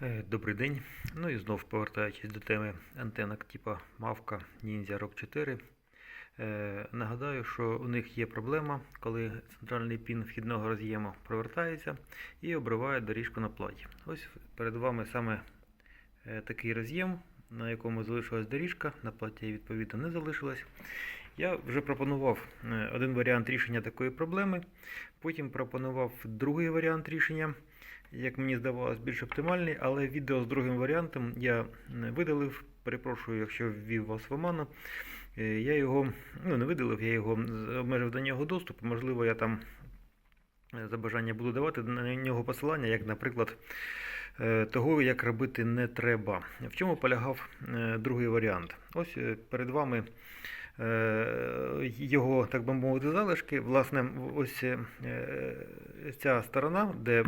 Е, Добрий день. Ну і знов повертаючись до теми антенок типу Мавка Ninja Rock 4. Е, нагадаю, що у них є проблема, коли центральний пін вхідного роз'єму провертається і обриває доріжку на платі. Ось перед вами саме е, такий роз'єм, на якому залишилась доріжка, на платі відповідно не залишилась. Я вже пропонував е, один варіант рішення такої проблеми, потім пропонував другий варіант рішення як мені здавалось, більш оптимальний, але відео з другим варіантом я не видалив. Перепрошую, якщо ввів вас в оману. Е, Я його ну, не видалив, я його обмежив до нього доступ. Можливо, я там е, за бажання буду давати на нього посилання, як, наприклад, е, того, як робити не треба. В чому полягав другий варіант? Ось перед вами його, так би мовити, залишки. Власне, ось е, ця сторона, де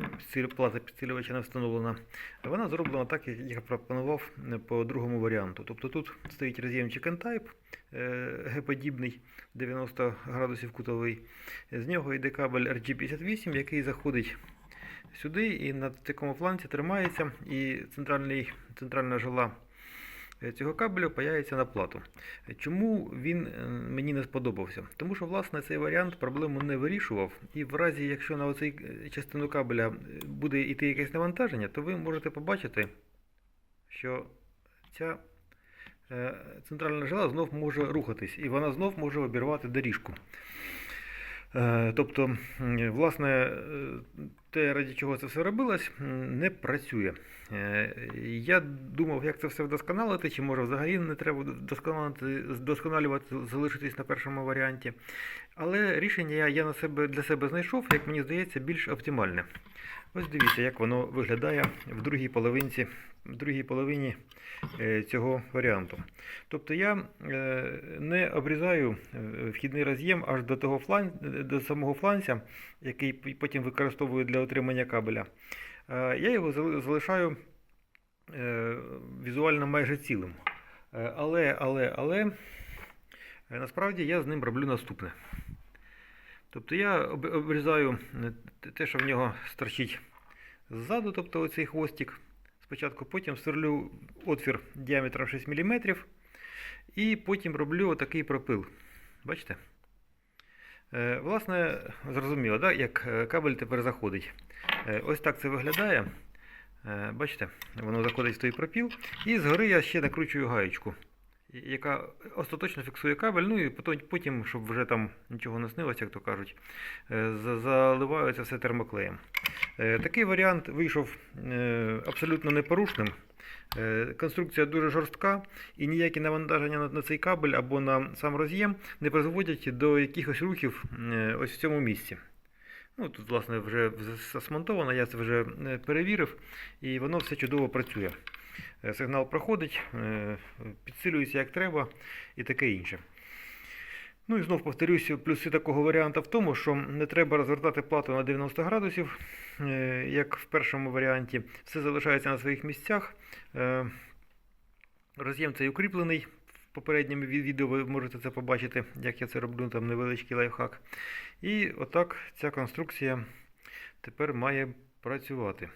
плата підсилювача не встановлена, вона зроблена так, як я пропонував е, по другому варіанту. Тобто тут стоїть роз'ємчик N-Type, е, Г-подібний, 90 градусів кутовий. З нього йде кабель RG58, який заходить сюди і на такому фланці тримається, і центральний, центральна жила е, цього кабелю паяється на плату. Чому він е, мені не сподобався? Тому що власне цей варіант проблему не вирішував, і в разі, якщо на оцей е, частину кабеля е, буде йти якесь навантаження, то ви можете побачити, що ця е, центральна жила знов може рухатись, і вона знов може обірвати доріжку. Е, Тобто, власне, е, те, раді чого це все робилось, не працює. Е, Я думав, як це все вдосконалити, чи може взагалі не треба вдосконалювати, залишитись на першому варіанті. Але рішення я, на себе, для себе знайшов, як мені здається, більш оптимальне. Ось дивіться, як воно виглядає в другій половинці, в другій половині е, цього варіанту. Тобто я е, не обрізаю вхідний роз'єм аж до того флан, до самого фланця, який потім використовую для отримання кабеля. Е, Я його залишаю е, візуально майже цілим. Е, Але, але, але насправді я з ним роблю наступне. Тобто я обрізаю те- що в нього стерчить ззаду, тобто оцей хвостик. Спочатку потім сверлю отвір діаметром 6 мм і потім роблю отакий пропил. Бачите? Е, Власне, зрозуміло, да, як е, кабель тепер заходить. Е, Ось так це виглядає. Бачите, воно заходить в той пропіл. І згори я ще накручую гаєчку, яка остаточно фіксує кабель, ну і потім, щоб вже там нічого не снилося, як то кажуть, е, за- заливаю це все термоклеєм. Е, Такий варіант вийшов е, абсолютно непорушним. Конструкція дуже жорстка, і ніякі навантаження на, цей кабель або на сам роз'єм не призводять до якихось рухів ось в цьому місці. Ну, тут, власне, вже смонтовано, я це вже перевірив, і воно все чудово працює. Е, Сигнал проходить, е, підсилюється як треба і таке інше. Ну і знов повторюся, плюси такого варіанта в тому, що не треба розвертати плату на 90 градусів, е, як в першому варіанті. Все залишається на своїх місцях. Роз'єм цей укріплений. В попередньому відео ви можете це побачити, як я це роблю, там невеличкий лайфхак. І отак ця конструкція тепер має працювати.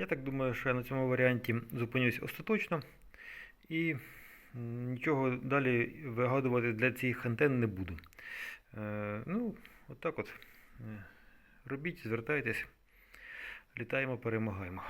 Я так думаю, що я на цьому варіанті зупинюсь остаточно і нічого далі вигадувати для цих антенн не буду. Е, ну, отак от. Е, Робіть, звертайтесь, літаємо, перемагаємо.